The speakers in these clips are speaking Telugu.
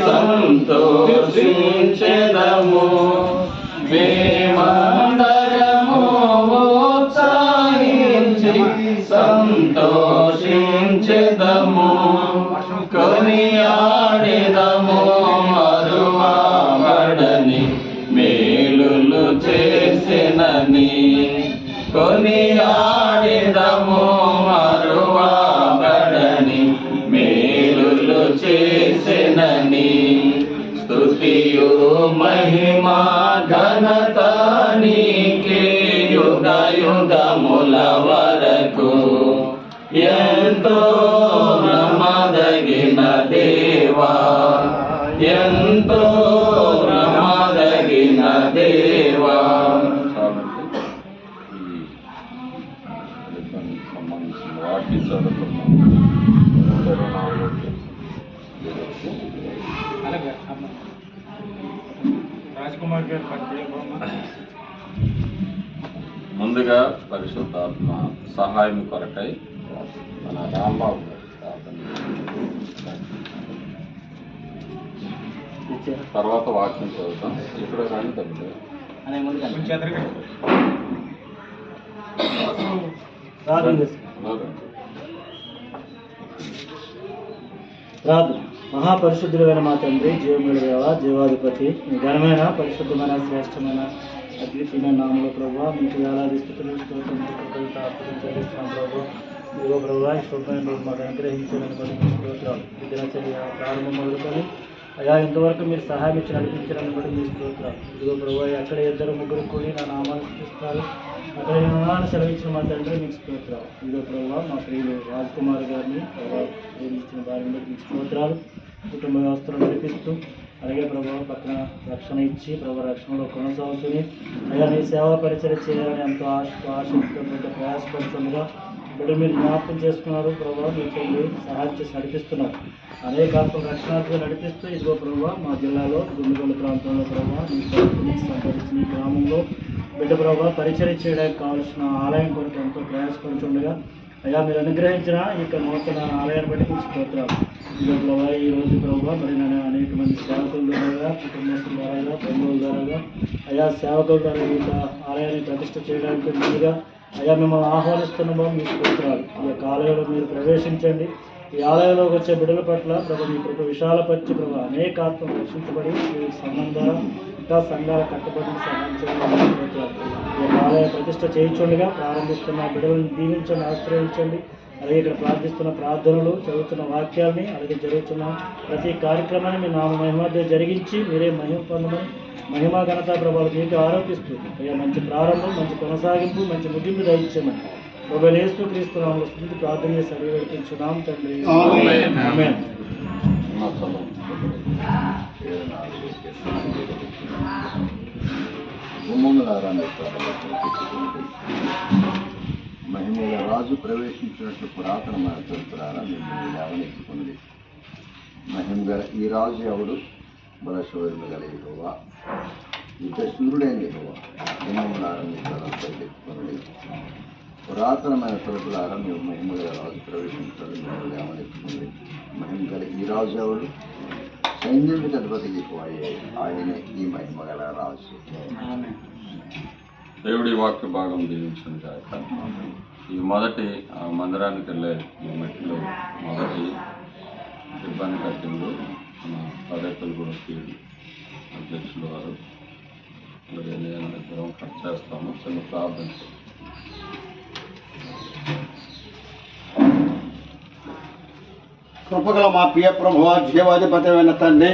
సంతోషించెదము మేమందరము ఉత్సాహించి సంతోషించెదము. కొనియాడెదము మరువాడని మేలులు చేసినని. కొనియాడెదము స్తుతియు మహిమా ఘనత నీకే యుగ యుగముల వరకు ఎంతో నమదగిన దేవా ఎంతో రాజ్కుమార్ గారు పట్టుకోమ్మా ముందుగా పరిశుద్ధాత్మ సహాయం కొరకై మన రాంబాబు తర్వాత వాక్యం చదువుతాం. ఇప్పుడు రండి తగ్గుతుంది కొంచెం ఎదురుగా మా తండ్రి జీవముడు దేవ జీవాధిపతి ఘనమైన పరిశుద్ధమైన శ్రేష్టమైన అద్వితీయమైన నామలో ప్రభావ మీకు వేలాది స్థితులు చెల్లిస్తున్నాం ప్రభావ ఇదిగో ప్రభావ ఈ శుభమైన మాకు అనుగ్రహించాలని బట్టి స్తోత్రాలు ఈ దినచర్య ప్రారంభం మొదలుకొని అయ్యా ఇంతవరకు మీరు సహాయం ఇచ్చి నడిపించాలని బట్టి మీ స్తోత్రాలు ఇదిగో ప్రభావ అక్కడ ఇద్దరు ముగ్గురు కూడి నా నామాలు చూస్తారు అక్కడ ఈ నామాన్ని సెలవించిన మా తండ్రి మీకు స్తోత్రాలు ఇదిగో ప్రభావ మా ప్రియులు రాజ్ కుమార్ గారిని ప్రభావ ప్రేమించిన వారిని బట్టి మీకు స్తోత్రాలు. కుటుంబ వ్యవస్థను నడిపిస్తూ అలాగే ప్రభావ పక్కన రక్షణ ఇచ్చి ప్రభావ రక్షణలో కొనసాగుతూనే అయ్యా నీ సేవా పరిచయం చేయాలని ఎంతో ఆశతో ఆసక్తితో ప్రయాసపడుతుండగా బిడ్డ మీరు జ్ఞాపకం చేసుకున్నారు ప్రభావ మీ చెల్లి సహాయం చేసి నడిపిస్తున్నారు. అనేక ఆత్మ రక్షణార్థులు నడిపిస్తూ ఇదిగో ప్రభావ మా జిల్లాలో గుండుగోలు ప్రాంతంలో ప్రభావ సంపాదించిన ఈ గ్రామంలో బిడ్డ ప్రభావ పరిచయం చేయడానికి కావాల్సిన ఆలయం కొరకు ఎంతో ప్రయాసపడుతుండగా అయ్యా మీరు అనుగ్రహించిన ఈ యొక్క నూతన ఆలయాన్ని బట్టి మీకు స్తోత్రాలు. ప్రభావ ఈ రోజు ప్రభావ మరి నేను అనేక మంది సేవకుల ద్వారా కుటుంబస్తుల ద్వారాగా బంధువుల ద్వారాగా అయా సేవకుల ద్వారా ఈ ఆలయాన్ని ప్రతిష్ట చేయడానికి ముందుగా అయ్యా మిమ్మల్ని ఆహ్వానిస్తున్నాము మీ కోరుతున్నారు ఈ యొక్క ఆలయంలో మీరు ప్రవేశించండి. ఈ ఆలయంలోకి వచ్చే బిడ్డల పట్ల ప్రభు మీ కృప విశాలపరిచి ప్రభు అనేక ఆత్మ రక్షించబడి మీ సంఘం ఇంకా సంఘాల కట్టబడిన సహాయం ఈ ఆలయ ప్రతిష్ట చేయించుండగా ప్రారంభిస్తున్న బిడ్డలను దీవించండి ఆశ్రయించండి. అలాగే ఇక్కడ ప్రార్థిస్తున్న ప్రార్థనలు చదువుతున్న వాక్యాల్ని అలాగే జరుగుతున్న ప్రతి కార్యక్రమాన్ని మీ నామ మహిమార్థ జరిగించి మీరే మహిమ పొందమని మహిమా ఘనత ప్రభావం మీకు ఆరోపిస్తూ అయ్యా మంచి ప్రారంభం మంచి కొనసాగింపు మంచి ముగింపు దయచేయమని. ఒక నేస్తూ క్రీస్తు నామములో స్తుతించి ప్రార్థన చేసి అడిగి వేడుకుంటున్నాం తండ్రి. మహిమల రాజు ప్రవేశించినట్లు మార్గం ద్వారా మిమ్మల్ని లేవనెత్తుకున్నది మహిమ గల ఈ రాజు ఎవడు? బలశోధన గల యెహోవా. యుద్ధ సూర్యుడైన యెహోవా. గుమ్మములారాన్ని పురాతనమైన తలుపులారా మేము మహిమ గల రాజు ప్రవేశించాలని మిమ్మల్ని లేవనెత్తుకున్నది మహిమ గల ఈ రాజు ఎవడు? సైన్యుడికి అధిపతి ఎక్కువ ఆయనే ఈ మహిమ గల రాజు దేవుడి వాక్య భాగం దీవించండి కాక ఈ మొదటి ఆ, మందిరానికి వెళ్ళే ఈ మట్టిలో మొదటి ఇబ్బంది కట్టింది మన పదెక్కలు కూడా అధ్యక్షులు వారు అలాగే నేను ఇద్దరం కట్ చేస్తాము. చిన్న ప్రార్థన కృపగల మా ప్రియ ప్రభువ జీవాధిపతమైన తండ్రి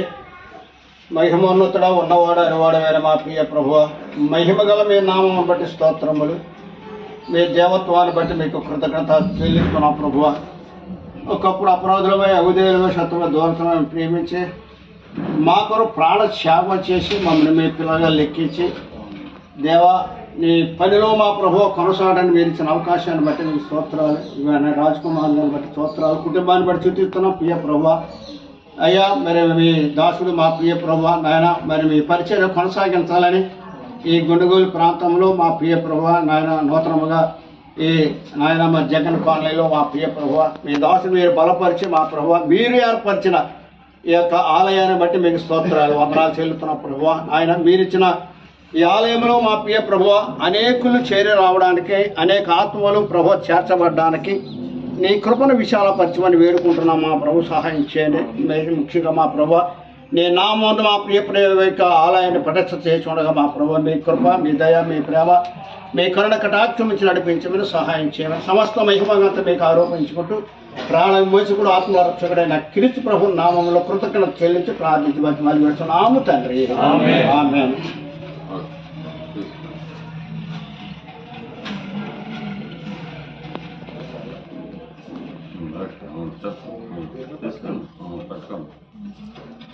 మహిమోన్నతుడ ఉన్నవాడు వేరే మా ప్రియ ప్రభువ మహిమగల మీ నామం బట్టి స్తోత్రములు. మీ దేవత్వాన్ని బట్టి మీకు కృతజ్ఞత చెల్లిస్తున్నాం ప్రభువ. ఒకప్పుడు అపరాధులమై అవిధేయులమై శత్రువుల దూరతమైన ప్రేమించి మా కొరకు ప్రాణ త్యాగం చేసి మమ్మల్ని మీ పిల్లగా లెక్కించి దేవా నీ పనిలో మా ప్రభు కొనసాగడానికి మీరు ఇచ్చిన అవకాశాన్ని బట్టి మీకు స్తోత్రాలు. ఇవన్నీ రాజకుమార్ బట్టి స్తోత్రాలు. కుటుంబాన్ని బట్టి చూపిస్తున్నాం ప్రియ ప్రభు అయ్యా మరి మీ దాసుడు మా ప్రియ ప్రభు నాయన మరి మీ పరిచయం కొనసాగించాలని ఈ గుండుగోలు ప్రాంతంలో మా ప్రియ ప్రభు నాయన నూతనముగా ఈ నాయన మా జగన్ కాలనీలో మా ప్రియ ప్రభు మీ దాసుడు మీరు బలపరిచి మా ప్రభు మీరు ఏర్పరిచిన ఈ యొక్క ఆలయాన్ని బట్టి మీకు స్తోత్రాలు వందనాలు చెల్లుతున్న ప్రభు ఆయన మీరిచ్చిన ఈ ఆలయంలో మా ప్రియ ప్రభు అనేకులు చేరి రావడానికి అనేక ఆత్మలు ప్రభు చేర్చబడడానికి నీ కృపను విశాలపరచమని వేడుకుంటున్నాం. మా ప్రభు సహాయం చేయండి. ముఖ్యంగా మా ప్రభు నీ నామందు మా ప్రియ ప్రియ యొక్క ఆలయాన్ని పటిష్ట చేసి ఉండగా మా ప్రభు మీ కృప మీ దయ మీ ప్రేమ మీ కరుణ కటాక్షం నుంచి నడిపించమని సహాయం చేయమని సమస్త మహిమగంత మీకు ఆరోపించుకుంటూ ప్రాణ విమోచకుడు ఆత్మరక్షకుడైన క్రీస్తు ప్రభు నామంలో కృతజ్ఞత చెల్లించి ప్రార్థించి బతి మళ్ళీ పెడుతున్నాము తండ్రి. ఆమేన్.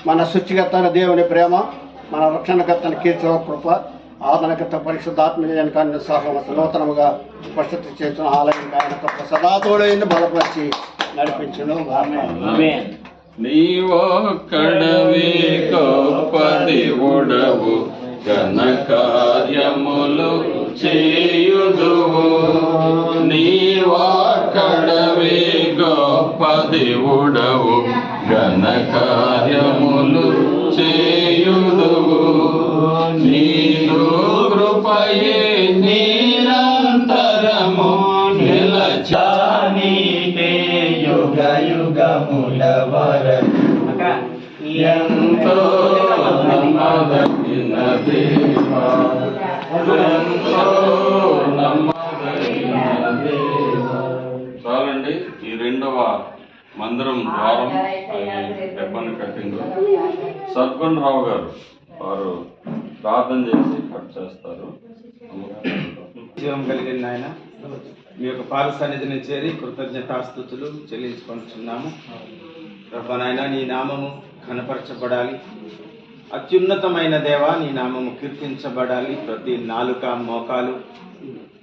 మన సృష్టికర్తన దేవుని ప్రేమ మన రక్షణకర్తన కీర్తన కృప ఆదరణకర్త పరిశుద్ధాత్మజనకాన్ని సహమత నూతనముగా పరిస్థితి చేసిన ఆలయం కారణ కృప సదాతోడైంది బలపరిచి నడిపించను ఆమేన్. నీవొక్కడవే గొప్పది ఉడవు ఘన కార్యములు చేయుదువు కడవే గొప్పది ఉడవు ఘన కార్యములు చేయుదువు. నీదు కృపయే నిరంతరము నిలచానీకే యుగ యుగముల వరకు ఎంతో నమ్మదగిన దేవా. ఎంతో మందిరం ద్వారం దెబ్బను కట్టిండ్రు. సద్గుణ్ రావు గారు వారు ప్రార్థన చేసి కట్ చేస్తారు. జీవం కలిగిన ఆయన మీ యొక్క పాద సన్నిధిని చేరి కృతజ్ఞతాస్థుతులు చెల్లించుకుంటున్నాము. ప్రభా నాయన నీ నామము ఘనపరచబడాలి. అత్యున్నతమైన దేవ నీ నామము కీర్తించబడాలి. ప్రతి నాలుక మోకాలు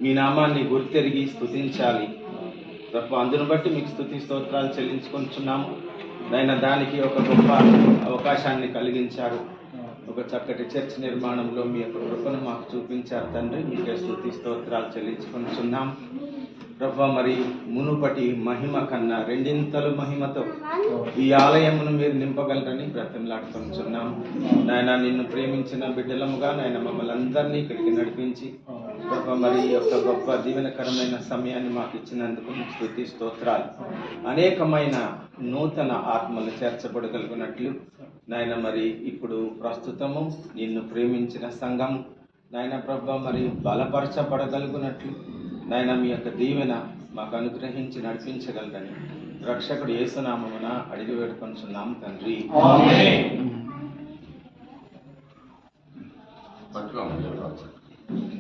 మీ నామాన్ని గుర్తెరిగి స్తుతించాలి ప్రభు అందును బట్టి మీకు స్థుతి స్తోత్రాలు చెల్లించుకుంటున్నాము నాయన దానికి ఒక గొప్ప అవకాశాన్ని కలిగించారు. ఒక చక్కటి చర్చ్ నిర్మాణంలో మీ యొక్క కృపను మాకు చూపించారు తండ్రి. మీకే స్థుతి స్తోత్రాలు చెల్లించుకుంటున్నాం ప్రభా మరి మునుపటి మహిమ కన్నా రెండింతలు మహిమతో ఈ ఆలయమును మీరు నింపగలరని బ్రతంలాడుకుంటున్నాం నాయన నిన్ను ప్రేమించిన బిడ్డలముగా నాయన మమ్మల్ని అందరినీ ఇక్కడికి నడిపించి ప్రభా మరి యొక్క గొప్ప దీవెనకరమైన సమయాన్ని మాకు ఇచ్చినందుకు స్తుతి స్తోత్రాలు. అనేకమైన నూతన ఆత్మలు చేర్చబడగలిగినట్లు నాయన మరి ఇప్పుడు ప్రస్తుతము నిన్ను ప్రేమించిన సంఘం నాయన ప్రభ మరి బలపరచబడగలుగునట్లు నాయన మీ యొక్క దీవెన మాకు అనుగ్రహించి నడిపించగలరని రక్షకుడు యేసునామమున అడిగి వేడుకొంచున్నాం తండ్రి. పట్టుకోండి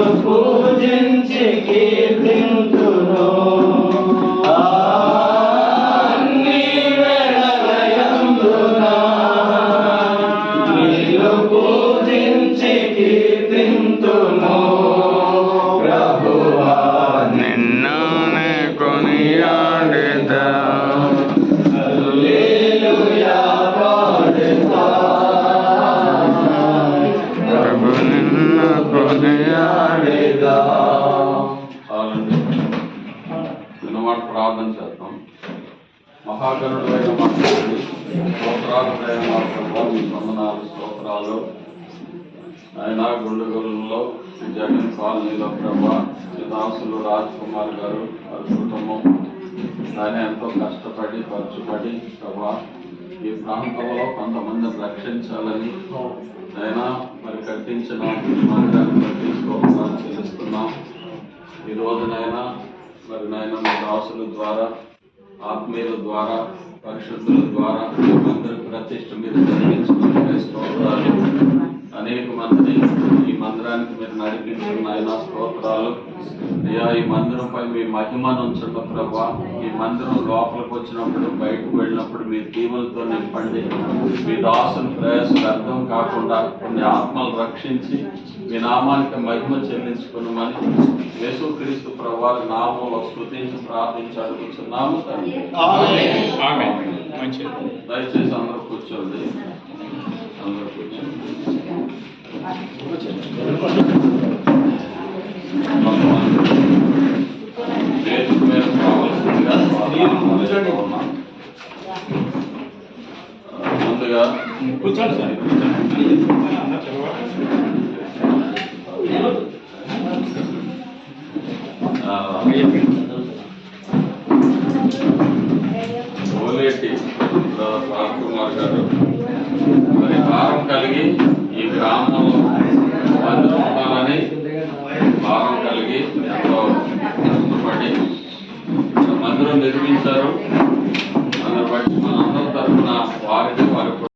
Jehovah, Jehovah, it? స్తోత్రాలు ఆయన గుండుగులలో జగన్ కాలనీలో ప్రభా దాసులు రాజ్ కుమార్ గారు వారి కుటుంబం ఆయన ఎంతో కష్టపడి ఖర్చుపడి ప్రభా ఈ ప్రాంతంలో కొంతమందిని రక్షించాలని ఆయన మరి కట్టించిన ఈ మందిరాన్ని చెల్లిస్తున్నాం ఈ రోజునైనా మరి నాయన మీ దాసుల ద్వారా ఆత్మీయుల ద్వారా పరిశుద్ధుల ద్వారా ఈ ప్రతిష్ట మీద జరిగించుకునే స్తోత్రాలు. అనేక మందిని ఈ మందిరానికి మీరు నడిపించుకున్న ఆయన స్తోత్రాలు. అయ్యా ఈ మందిరంపై మీ మహిమను ఉంచండి ప్రభా. ఈ మందిరం లోపలికి వచ్చినప్పుడు బయటకు వెళ్ళినప్పుడు మీ దీవులతో నింపండి మీ దాసుని ప్రయాసం అర్థం కాకుండా కొన్ని ఆత్మలు రక్షించి మీ నామానికి మహిమ చెల్లించుకున్నామని యేసుక్రీస్తు ప్రభా నామంలో స్తుతించి ప్రార్థించి అడుగుతున్నాము దయచేసి అందరూ కూర్చోండి. అందరూ కూర్చోండి. ముందుగా కూర్చోండి సార్. కలిగి ఈ గ్రామంలో మందిరం భావం కలిగి ఎంతో పడి మందిరం నిర్మించారు.